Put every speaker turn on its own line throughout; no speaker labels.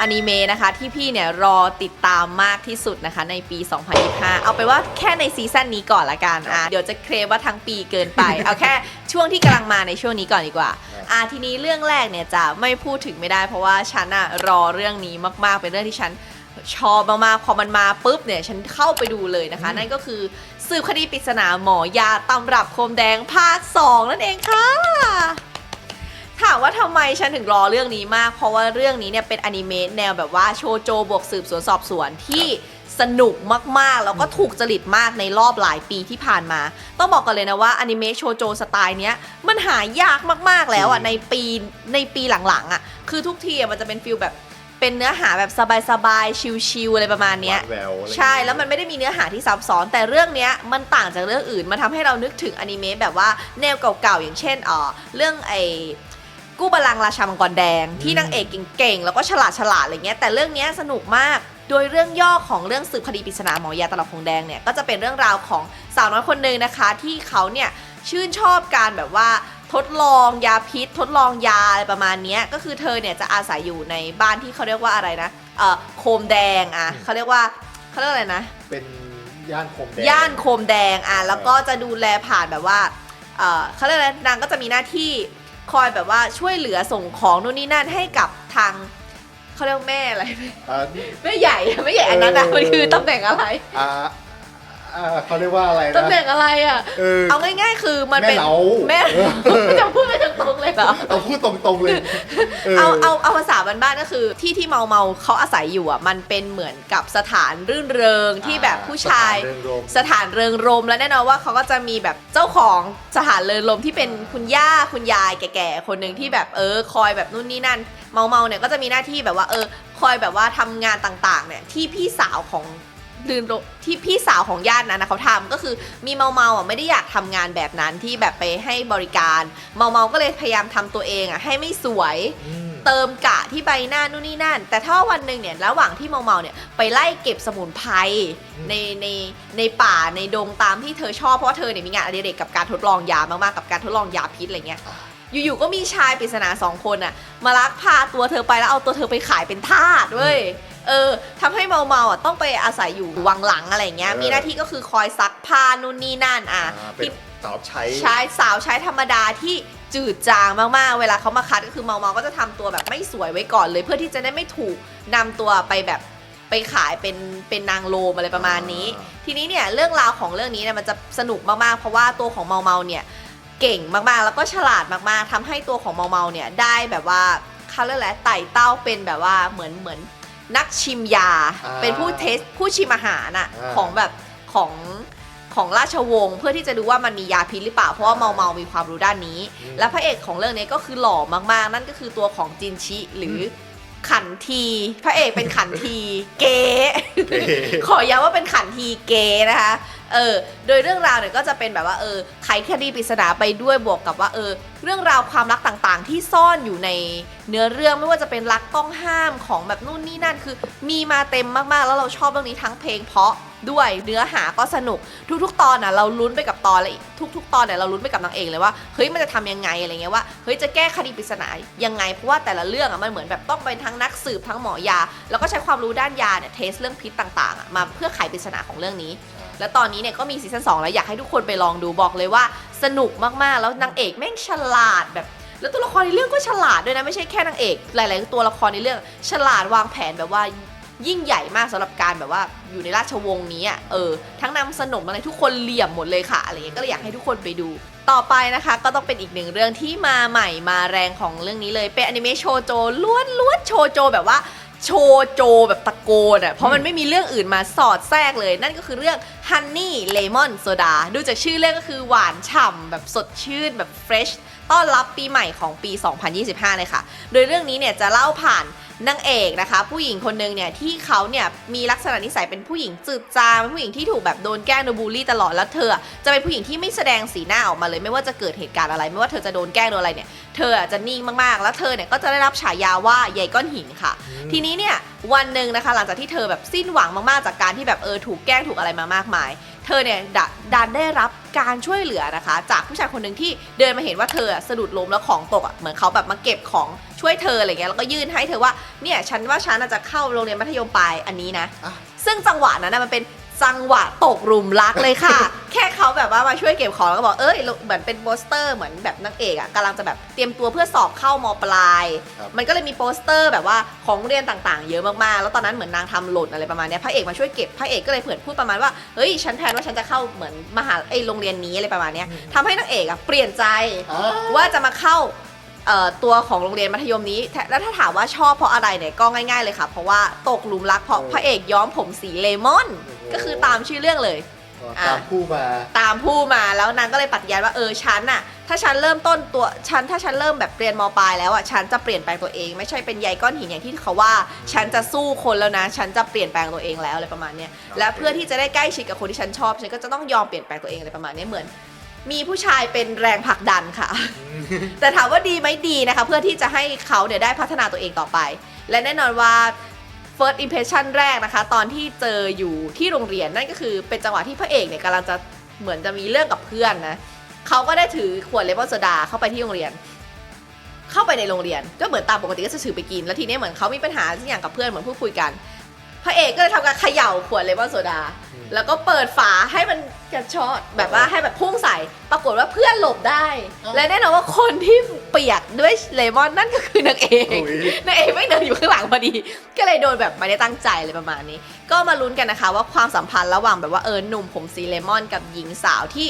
อนิเมะนะคะ ที่พี่เนี่ยรอติดตามมากที่สุดนะคะ ในปี 2025 เอาไปนว่าแค่ในซีซั่นนี้ก่อนละกันอะเดี๋ยวจะเคลมว่าทั้งปีเกินไป เอาแค่ช่วงที่กำลังมาในช่วงนี้ก่อนดีกว่าอะทีนี้เรื่องแรกเนี่ยจะไม่พูดถึงไม่ได้ เพราะว่าฉันอะรอเรื่องนี้มากๆเป็นเรื่องที่ฉันชอบมากๆพอมันมาปุ๊บเนี่ยฉันเข้าไปดูเลยนะคะ นั่นก็คือสืบคดีปริศนาหมอยาตำรับโคมแดงภาค 2 นั่นเองค่ะ ถามว่าทำไมฉันถึงรอเรื่องนี้มาก เพราะว่าเรื่องนี้เนี่ยเป็นอนิเมะแนวแบบว่าโชโจบวกสืบสวนสอบสวนที่สนุกมากๆ แล้วก็ถูกจริตมากในรอบหลายปีที่ผ่านมา ต้องบอกกันเลยนะว่าอนิเมะโชโจสไตล์เนี้ยมันหายากมากๆแล้วอะในปีในปีหลังๆอะคือทุกทีอะมันจะเป็นฟิลแบบเป็นเนื้อหาแบบสบายๆ ชิลๆอะไรประมาณเนี้ย
หวานแหววอะไร
ใช่ แล้วมันไม่ได้มีเนื้อหาที่ซับซ้อน แต่เรื่องเนี้ยมันต่างจากเรื่องอื่น มันทำให้เรานึกถึงอนิเมะแบบว่าแนวเก่าๆ อย่างเช่นเออเรื่องไอ้ กู้บาลังก์ราชามังกรแดง ที่นางเอกเก่งๆ แล้วก็ฉลาดฉลาดๆอะไรเงี้ยแต่เรื่องเนี้ยสนุกมาก โดยเรื่องย่อของเรื่องสืบคดีปริศนาหมอยาตลับคงแดงเนี่ยก็จะเป็นเรื่องราวของสาวน้อยคนหนึ่งนะคะ ที่เขาเนี่ยชื่นชอบการแบบว่าทดลองยาพิษ ทดลองยาอะไรประมาณเนี้ยก็คือเธอเนี่ยจะอาศัยอยู่ในบ้านที่เขาเรียกว่าอะไรนะเอ่อโคมแดงอะเขาเรียกว่าเขาเรียกอะไรนะ
เป็นย่านคมแดง
ย่านโคมแดงอะแล้วก็จะดูแลผ่านแบบว่าเออเขาเรียกอะไรนางก็จะมีหน้าที่ คอยแบบว่าช่วยเหลือส่งของนู่นนี่นั่นให้กับทางเขาเรียกว่าแม่อะไร
อ่านี่
แม่ใหญ่ไม่ใหญ่อันนั้นนะ
เออ
มันคือตำแหน่งอะไร
อ่า อ่าเขาเรียกว่าอะไรนะ
ตำแหน่งอะไรอะ
เออ
เอาง่ายๆ คือมันเป็น
แม่เหลา
แม่
เออ
จะพูดไปตรงๆเลยเหรอ
เอาพูดตรงๆเลย
เอาเอาเอาภาษาบ้านๆก็คือที่ที่เมาเมาๆเขาอาศัยอยู่อะมันเป็นเหมือนกับสถานรื่นเริงที่แบบผู้ชาย
สถนเริงรม
สถานเริงรมและแน่นอนว่าเขาก็จะมีแบบเจ้าของสถานเริงรมที่เป็นคุณย่าคุณยายแก่ๆคนหนึ่งที่แบบเออคอยแบบนู่นนี่นั่น เมาเมาๆเนี่ยก็จะมีหน้าที่แบบว่าเออคอยแบบว่าทำงานต่างๆเนี่ยที่พี่สาวของ ลืนรมที่พี่สาวของญาตินั้นนะเขาทำก็คือมีเมาเมาๆอะไม่ได้อยากทำงานแบบนั้นที่แบบไปให้บริการเมาเมาๆก็เลยพยายามทำตัวเองอะให้ไม่สวย
อืม
เติมกะที่ใบหน้านู่นนี่นั่น แต่ถ้าวันหนึ่งเนี่ยระหว่างที่เมาเมาๆเนี่ยไปไล่เก็บสมุนไพร
อืม
ในในในป่าในดงตามที่เธอชอบเพราะว่าเธอเนี่ยมีงานอดิเรกกับการทดลองยามากๆกับการทดลองยาพิษอะไรเงี้ยอยู่ๆก็มีชายปริศนาสองคนอะมาลักพาตัวเธอไปแล้วเอาตัวเธอไปขายเป็นทาสเว้ย เออทำให้เมาเมาๆอะต้องไปอาศัยอยู่วังหลังอะไรเงี้ย
เออ
มีหน้าที่ก็คือคอยซักผ้านู่นนี่นั่นอะ
อ่าเป็น
ที่
สาวใช้
ใช้สาวใช้ธรรมดาที่จืดจางมากๆ เวลาเขามาคัดก็คือเมาเมาๆก็จะทำตัวแบบไม่สวยไว้ก่อนเลย เพื่อที่จะได้ไม่ถูกนำตัวไปแบบไปขายเป็นเป็นนางโลมอะไรประมาณนี้
อ่า
ทีนี้เนี่ยเรื่องราวของเรื่องนี้เนี่ยมันจะสนุกมากๆ เพราะว่าตัวของเมาเมาๆเนี่ยเก่งมากๆ แล้วก็ฉลาดมากๆทำให้ตัวของเมาเมาๆเนี่ยได้แบบว่าเขาเรียกอะไรไต่เต้าเป็นแบบว่าเหมือนเหมือน นักชิมยา
อ่า
เป็นผู้เทสผู้ชิมอาหารอะ
อ่า
ของแบบของของราชวงศ์เพื่อที่จะดูว่ามันมียาพิษหรือเปล่าเพราะว่าเมาเมาๆมีความรู้ด้านนี้
อืม
และพระเอกของเรื่องนี้ก็คือหล่อมากๆ นั่นก็คือตัวของจินชิหรืออขันที พระเอกเป็นขันที เก
เก๋
ขอย้ำว่าเป็นขันทีเกนะคะ เออ โดยเรื่องราวเนี่ยก็จะเป็นแบบว่าเออไขคดีปริศนาไปด้วยบวกกับว่าเออ เรื่องราวความรักต่างๆ ที่ซ่อนอยู่ในเนื้อเรื่องไม่ว่าจะเป็นรักต้องห้ามของแบบนู่นนี่นั่นคือ มีมาเต็มมากๆ แล้วเราชอบเรื่องนี้ทั้งเพลงเพราะด้วยเนื้อหาก็สนุกทุกๆ ตอนน่ะเราลุ้นไปกับตอนเลยทุก ๆ ตอนเนี่ยเราลุ้นไปกับนางเอกเลยว่าเฮ้ยมันจะทำยังไงอะไรเงี้ยว่าเฮ้ยจะแก้คดีปริศนายังไงเพราะว่าแต่ละเรื่องอะมันเหมือนแบบต้องเป็นทั้งนักสืบทั้งหมอยา แล้วก็ใช้ความรู้ด้านยาเนี่ยเทสเรื่องพิษต่างๆอะมาเพื่อไขปริศนาของเรื่องนี้ แล้วตอนนี้เนี่ยก็มีซีซั่น2แล้วอยากให้ทุกคนไปลองดูบอกเลยว่าสนุกมากๆ แล้วนางเอกแม่งฉลาดแบบแล้วตัวละครในเรื่องก็ฉลาดด้วยนะไม่ใช่แค่นางเอก หลาย ๆ ตัวละครในเรื่องฉลาดวางแผนแบบว่ายิ่งใหญ่มากสำหรับการแบบว่าอยู่ในราชวงศ์นี้อะเออทั้งนำสนมอะไรทุกคนเหลี่ยมหมดเลยค่ะอะไรเงี้ยก็เลยอยากให้ทุกคนไปดู ต่อไปนะคะ ก็ต้องเป็นอีกหนึ่งเรื่องที่มาใหม่มาแรงของเรื่องนี้เลย เป็นอนิเมะโชโจล้วนล้วนๆโชโจแบบว่า โชโจแบบตะโกนอะเพราะมันไม่มีเรื่องอื่นมาสอดแทรกเลย นั่นก็คือเรื่อง Honey Lemon Soda ดูจากชื่อเรื่องก็คือหวานฉ่ำแบบสดชื่นแบบ fresh ต้อนรับปีใหม่ของปี 2025 เลยค่ะ โดยเรื่องนี้เนี่ยจะเล่าผ่านนางเอกนะคะ ผู้หญิงคนหนึ่งเนี่ยที่เขาเนี่ยมีลักษณะนิสัยเป็นผู้หญิงจืดจางเป็นผู้หญิงที่ถูกแบบโดนแกล้งโดนบูลลี่ตลอดแล้วเธอ จะเป็นผู้หญิงที่ไม่แสดงสีหน้าออกมาเลย ไม่ว่าจะเกิดเหตุการณ์อะไร ไม่ว่าเธอจะโดนแกล้งโดนอะไรเนี่ยเธออะจะนิ่งมากๆ แล้วเธอเนี่ยก็จะได้รับฉายาว่าใหญ่ก้อนหินค่ะ ทีนี้เนี่ยวันหนึ่งนะคะหลังจากที่เธอแบบสิ้นหวังมากๆ จากการที่แบบเออถูกแกล้งถูกอะไรมามากมาย เธอเนี่ยดะดันได้รับการช่วยเหลือนะคะ จากผู้ชายคนหนึ่งที่เดินมาเห็นว่าเธออะสะดุดล้มแล้วของตกอะเหมือนเขาแบบมาเก็บของช่วยเธออะไรเงี้ยแล้วก็ยื่นให้เธอว่าเนี่ยฉันว่าฉันอาจจะเข้าโรงเรียนมัธยมปลายอันนี้นะ
อะ
ซึ่งจังหวะนั้นนะมันเป็น จังหวะตกหลุมรักเลยค่ะ แค่เขาแบบว่ามาช่วยเก็บของแล้วก็บอกเอ้ยเหมือนเป็นโปสเตอร์เหมือนแบบนางเอกอะกำลังจะแบบเตรียมตัวเพื่อสอบเข้ามปลาย
ครับ
มันก็เลยมีโปสเตอร์แบบว่าของโรงเรียนต่างๆ เยอะมากๆ แล้วตอนนั้นเหมือนนางทำหล่นอะไรประมาณเนี้ยพระเอกมาช่วยเก็บพระเอกก็เลยเผื่อพูดประมาณว่าเฮ้ยฉันแพลนว่าฉันจะเข้าเหมือนมหาไอโรงเรียนนี้อะไรประมาณเนี้ยทำให้นางเอกอะเปลี่ยนใจ
อ่า
ว่าจะมาเข้าเอ่อ ตัวของโรงเรียนมัธยมนี้แต่แล้วถ้าถามว่าชอบเพราะอะไรเนี่ยก็ง่ายๆเลยค่ะ เพราะว่าตกหลุมรักเพราะพระเอกย้อมผมสีเลมอน ก็คือตามชื่อเรื่องเลย
ตามคู่มา
ตามผู้มาแล้วนางก็เลยปฏิญาณว่าเออฉันน่ะถ้าฉันเริ่มต้นตัวฉันถ้าฉันเริ่มแบบเรียนมปลายแล้วอะฉันจะเปลี่ยนแปลงตัวเอง ไม่ใช่เป็นใยก้อนหินอย่างที่เขาว่า ฉันจะสู้คนแล้วนะ ฉันจะเปลี่ยนแปลงตัวเองแล้วอะไรประมาณเนี้ยและเพื่อที่จะได้ใกล้ชิดกับคนที่ฉันชอบ ฉันก็จะต้องยอมเปลี่ยนแปลงตัวเองอะไรประมาณเนี้ยเหมือน มีผู้ชายเป็นแรงผลักดันค่ะ แต่ถามว่าดีไหมดีนะคะ เพื่อที่จะให้เขาเนี่ยได้พัฒนาตัวเองต่อไป และแน่นอนว่า first impression แรกนะคะ ตอนที่เจออยู่ที่โรงเรียนนั่นก็คือเป็นจังหวะที่พระเอกเนี่ยกำลังจะเหมือนจะมีเรื่องกับเพื่อนนะเขาก็ได้ถือขวดเลมอนโซดาเข้าไปที่โรงเรียน เข้าไปในโรงเรียนก็เหมือนตามปกติก็จะถือไปกิน แล้วทีนี้เหมือนเขามีปัญหาสักอย่างกับเพื่อนเหมือนพูดคุยกัน พระเอกก็เลยทำการเขย่าขวดเลมอนโซดา
อืม
แล้วก็เปิดฝาให้มันกระชอกแบบว่าให้แบบพุ่งใส่ ปรากฏว่าเพื่อนหลบได้และแน่นอนว่าคนที่เปียกด้วยเลมอนนั่นก็คือนางเอก
โอ้ย
นางเอกไม่เดินอยู่ข้างหลังพอดี ก็เลยโดนแบบไม่ได้ตั้งใจเลยประมาณนี้ ก็มาลุ้นกันนะคะว่าความสัมพันธ์ระหว่างแบบว่าเออหนุ่มผมสีเลมอนกับหญิงสาวที่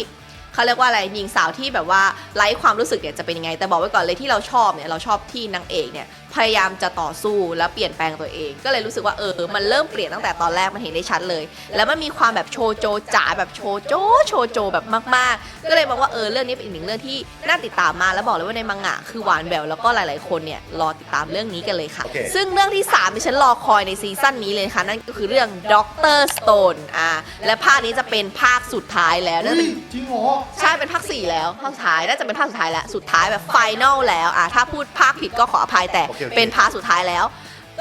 เขาเรียกว่าอะไรหญิงสาวที่แบบว่าไร้ความรู้สึกเนี่ยจะเป็นยังไง แต่บอกไว้ก่อนเลยที่เราชอบเนี่ยเราชอบที่นางเอกเนี่ย พยายามจะต่อสู้และเปลี่ยนแปลงตัวเอง ก็เลยรู้สึกว่าเออ มันเริ่มเปลี่ยนตั้งแต่ตอนแรกมันเห็นได้ชัดเลย แล้วมันมีความแบบโชโจจ๋าแบบโชโจโชโจแบบมากๆ ก็เลยมองว่าเออเรื่องนี้เป็นอีกหนึ่งเรื่องที่น่าติดตามมากแล้วบอกเลยว่าในมังงะคือหวานแหววแล้วก็หลายๆคนเนี่ยรอติดตามเรื่องนี้กันเลยค่ะ
โอเค
ซึ่งเรื่องที่3ที่ฉันรอคอยในซีซั่นนี้เลยค่ะนั่นก็คือเรื่องด็อกเตอร์สโตนอ่าและภาคนี้จะเป็นภาคสุดท้ายแล้วน่าจะ
เฮ้
เป็
ย
น
จริงเหรอ
ใช่เป็นภาค4แล้วภาคสุดท้ายน่าจะเป็นภาคสุดท้ายแล้วสุดท้ายแบบไฟแนลแล้วอะถ้าพูดภาคผิดก็ขออภัยแต่
โอเคโอเค
เป็นภาคสุดท้ายแล้ว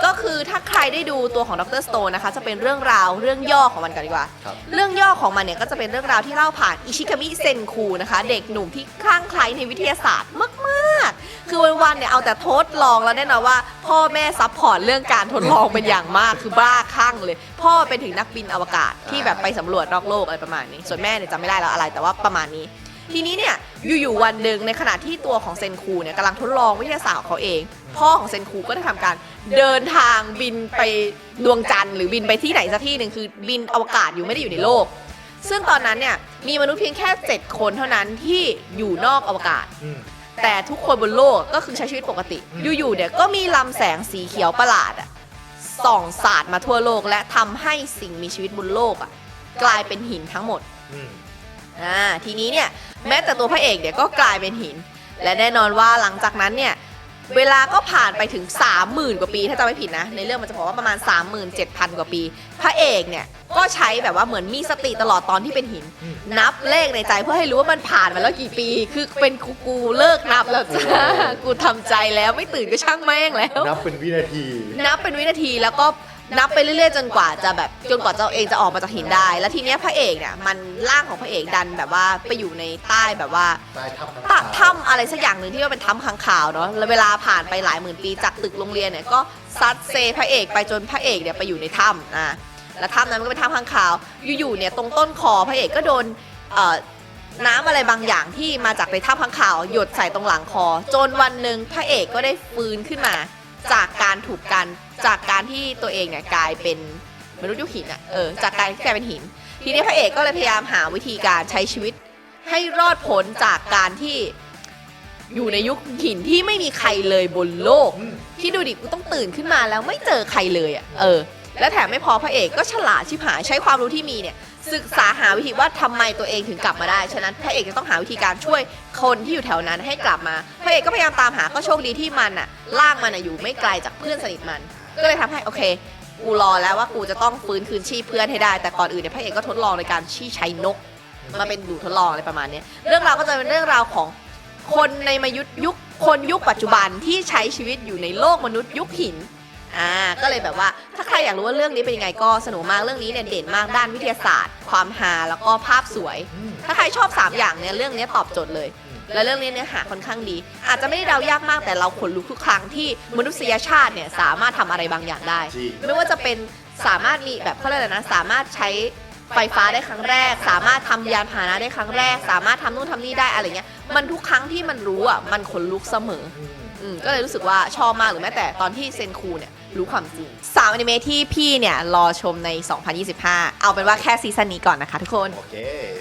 ก็คือถ้าใครได้ดูตัวของดรสโตนนะคะจะเป็นเรื่องราวเรื่องย่อของมันกันดีกว่า
ครับ
เรื่องย่อของมันเนี่ยก็จะเป็นเรื่องราวที่เล่าผ่านอิชิคามิเซนคูนะคะ เด็กหนุ่มที่คลั่งไคล้ในวิทยาศาสตร์มากๆ คือวันๆเนี่ยเอาแต่ทดลองแล้วแน่นอนว่า พ่อแม่ซัพพอร์ตเรื่องการทดลองเป็นอย่างมากคือบ้าคลั่งเลย พ่อเป็นถึงนักบินอวกาศที่แบบไปสำรวจนอกโลกอะไรประมาณนี้ ส่วนแม่เนี่ยจำไม่ได้แล้วอะไรแต่ว่าประมาณนี้ ทีนี้เนี่ยอยู่ๆวันหนึ่งในขณะที่ตัวของเซนคูเนี่ยกำลังทดลองวิทยาศาสตร์ของเขาเอง พ่อของเซนคูก็ได้ทำการเดินทางบินไปดวงจันทร์หรือบินไปที่ไหนสักที่หนึ่งคือบินอวกาศอยู่ไม่ได้อยู่ในโลก ซึ่งตอนนั้นเนี่ยมีมนุษย์เพียงแค่ 7 คนเท่านั้นที่อยู่นอกอวกาศ
อืม
แต่ทุกคนบนโลกก็คือใช้ชีวิตปกติ
อืม
อยู่ๆเนี่ยก็มีลำแสงสีเขียวประหลาดอะส่องสาดมาทั่วโลกและทำให้สิ่งมีชีวิตบนโลกอะกลายเป็นหินทั้งหมด
อืม
อ่าทีนี้เนี่ยแม้แต่ตัวพระเอกเนี่ยก็กลายเป็นหิน และแน่นอนว่าหลังจากนั้นเนี่ยเวลาก็ผ่านไปถึง 30,000 กว่าปี ถ้าจำไม่ผิดนะ ในเรื่องมันจะบอกว่าประมาณ 37,000 กว่าปี พระเอกเนี่ย ก็ใช้แบบว่าเหมือนมีสติตลอดตอนที่เป็นหิน
อืม
นับเลขในใจเพื่อให้รู้ว่ามันผ่านมาแล้วกี่ปี คือเป็นกูกูเลิกนับแล้วจ้ากูทำใจแล้วไม่ตื่นก็ช่างแม่งแล้ว
นับเป็นวินาที
นับเป็นวินาทีแล้วก็ นับไปเรื่อยๆจนกว่าจะแบบจนกว่าเจ้าเองจะออกมาจากหินได้ แล้วทีเนี้ยพระเอกเนี่ยมันร่างของพระเอกดันแบบว่าไปอยู่ในใต้แบบว่า
ใต้ถ้ำ
ถ้ำอะไรสักอย่างหนึ่งที่ว่าเป็นถ้ำค้างคาวเนาะแล้วเวลาผ่านไปหลายหมื่นปีจากตึกโรงเรียนเนี่ยก็ซัดเซพระเอกไปจนพระเอกเนี่ยไปอยู่ในถ้ำอะแล้วถ้ำนั้นมันก็เป็นถ้ำค้างคาว อยู่ๆเนี่ยตรงต้นคอพระเอกก็โดนเอ่อน้ำอะไรบางอย่างที่มาจากในถ้ำค้างคาว หยดใส่ตรงหลังคอ จนวันหนึ่งพระเอกก็ได้ฟื้นขึ้นมา จากการถูกกันจากการที่ตัวเองเนี่ยกลายเป็นมนุษย์ยุคหินอะเออจากการที่กลายเป็นหิน ทีนี้พระเอกก็เลยพยายามหาวิธีการใช้ชีวิต ให้รอดพ้นจากการที่อยู่ในยุคหินที่ไม่มีใครเลยบนโลก
อืม
ที่ดูดิกูต้องตื่นขึ้นมาแล้วไม่เจอใครเลยอะเออ และแถมไม่พอพระเอกก็ฉลาดชิบหายใช้ความรู้ที่มีเนี่ย ศึกษาหาวิธีว่าทำไมตัวเองถึงกลับมาได้ ฉะนั้นพระเอกจะต้องหาวิธีการช่วยคนที่อยู่แถวนั้นให้กลับมา พระเอกก็พยายามตามหาก็โชคดีที่มันอะล่างมันอะอยู่ไม่ไกลจากเพื่อนสนิทมัน ก็เลยทำให้โอเค กูรอแล้วว่ากูจะต้องฟื้นคืนชีพเพื่อนให้ได้ แต่ก่อนอื่นเนี่ยพระเอกก็ทดลองในการชี้ใช้นก มาเป็นดูทดลองอะไรประมาณเนี้ยเรื่องราวก็จะเป็นเรื่องราวของคนในมายุคยุคคนยุคปัจจุบันที่ใช้ชีวิตอยู่ในโลกมนุษย์ยุคหิน อ่าก็เลยแบบว่าถ้าใครอยากรู้ว่าเรื่องนี้เป็นยังไงก็สนุกมากเรื่องนี้เนี่ยเด่นมากด้านวิทยาศาสตร์ ความฮาแล้วก็ภาพสวย
อืม
ถ้าใครชอบ 3 อย่างเนี่ยเรื่องนี้ตอบโจทย์เลย และเรื่องนี้เนื้อหาค่อนข้างดี อาจจะไม่ได้เดายากมากแต่เราขนลุกทุกครั้งที่มนุษยชาติเนี่ยสามารถทำอะไรบางอย่างได้
จริง
ไม่ว่าจะเป็นสามารถมีแบบเขาเรียกอะไรนะสามารถใช้ไฟฟ้าได้ครั้งแรก สามารถทำยานพาหนะได้ครั้งแรก สามารถทำนู่นทำนี่ได้อะไรเงี้ยมันทุกครั้งที่มันรู้อะมันขนลุกเสมอ
อืม
อืมก็เลยรู้สึกว่าชอบมากหรือแม้แต่ตอนที่เซนคูเนี่ย รู้ความจริงสามอนิเมะที่พี่เนี่ยรอชมใน 2025 เอาเป็นว่าแค่ซีซั่นนี้ก่อนนะคะทุกคน
โอเค